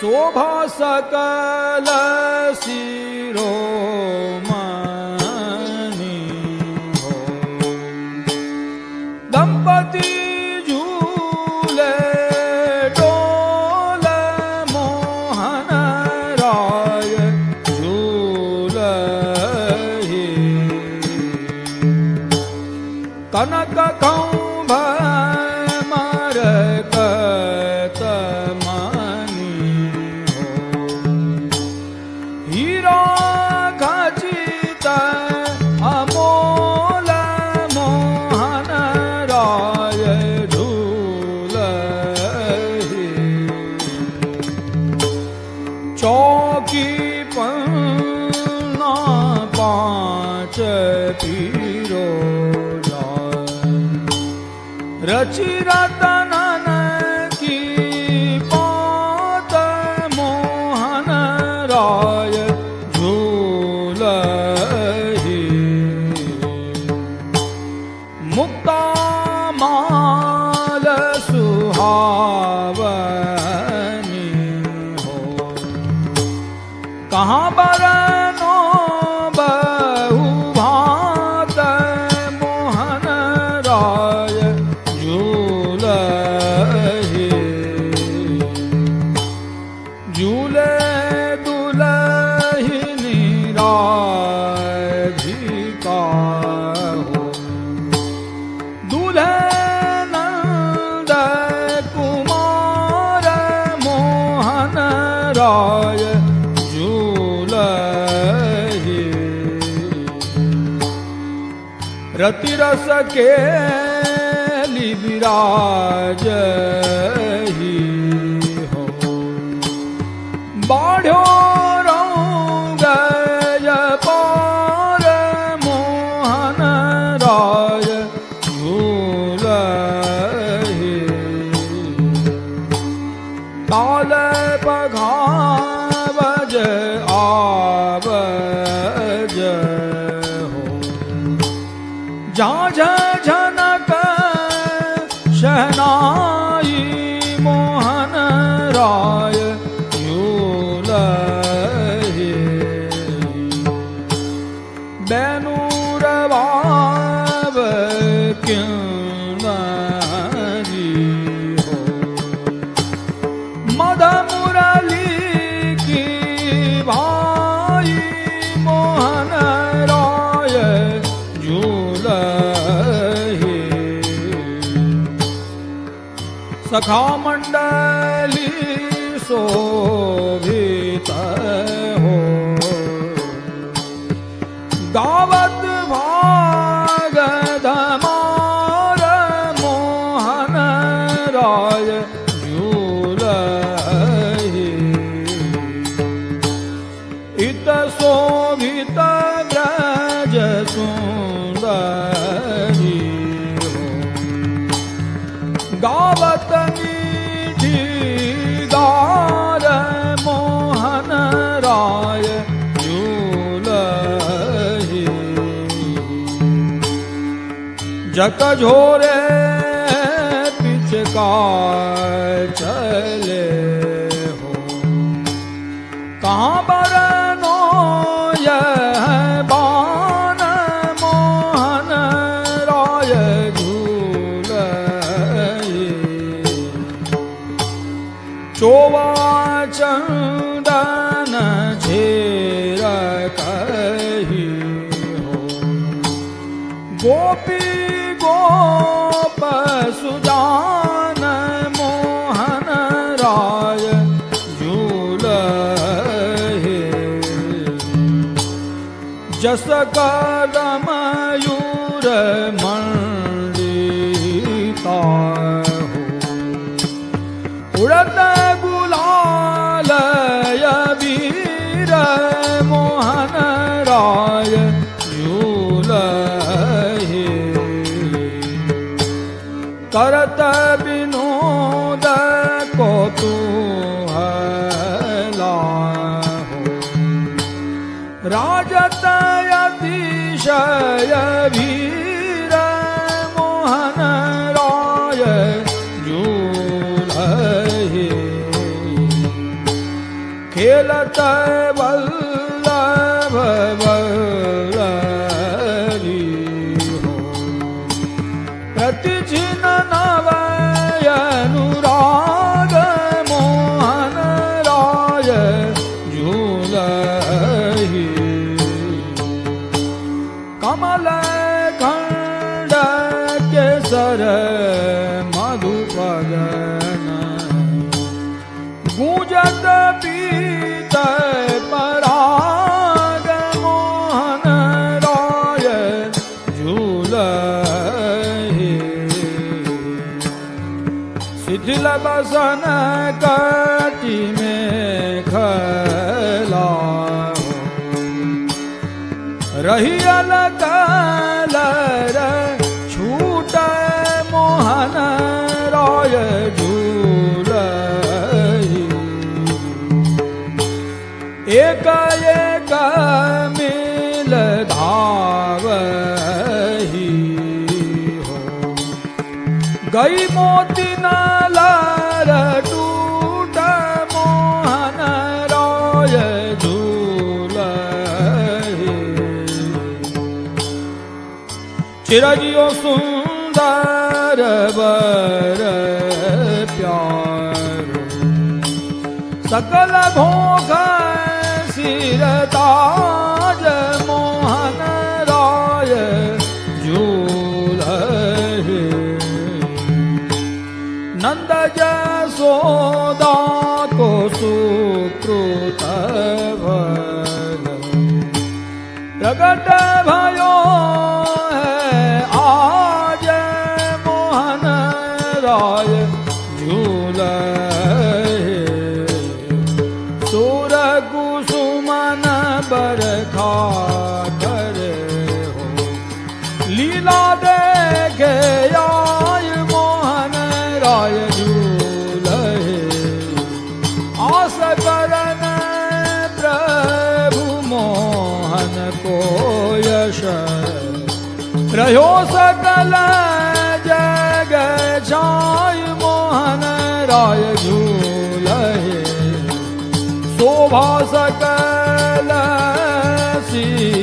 शोभासकलशिरो मि दम्पती ચોકી પન્ના પાંચ પીરો રચી રતન કી પાત મોહન રાય ઝૂલ મુક્તા માલ સુહાવની रसके विराज। sunshine सखा मंडली शोभित हो गावत ગાવતની ઢીગાર મોહન રાય જક ઝોરે પિચકા ચલે હો કહા બરનો યહ બાન મોહન રાય ઘૂ चंदन झेर कही हो। गोपी गोप सुजान मोहन राय झूल जस कदम यूर करत विनोद को तू राजत अतिशय वीर मोहन राय जूल खेलत वल्लभ प्रतिजी કમલ ખંડ કેસર મધુપગન ગુંજત પીત પરાગ મોહન રાય ઝૂલહી શિથિલ બસન કટી રહિયલ કલર છૂટ મોહન રાય ઝૂલ એક એક મિલ ધાવહી હો. ગઈ મોતી ના ચિરજિયો સુંદર બર પ્યારો. સકલ ભોગ શિરતાજ મોહન રાય ઝૂલ નંદ જસોદા કો સુકૃત પ્રગટ भयो કો યશ રહ્યો સકલ જગ જાય મોહન રાય ઝૂલહે શોભા સકલ સી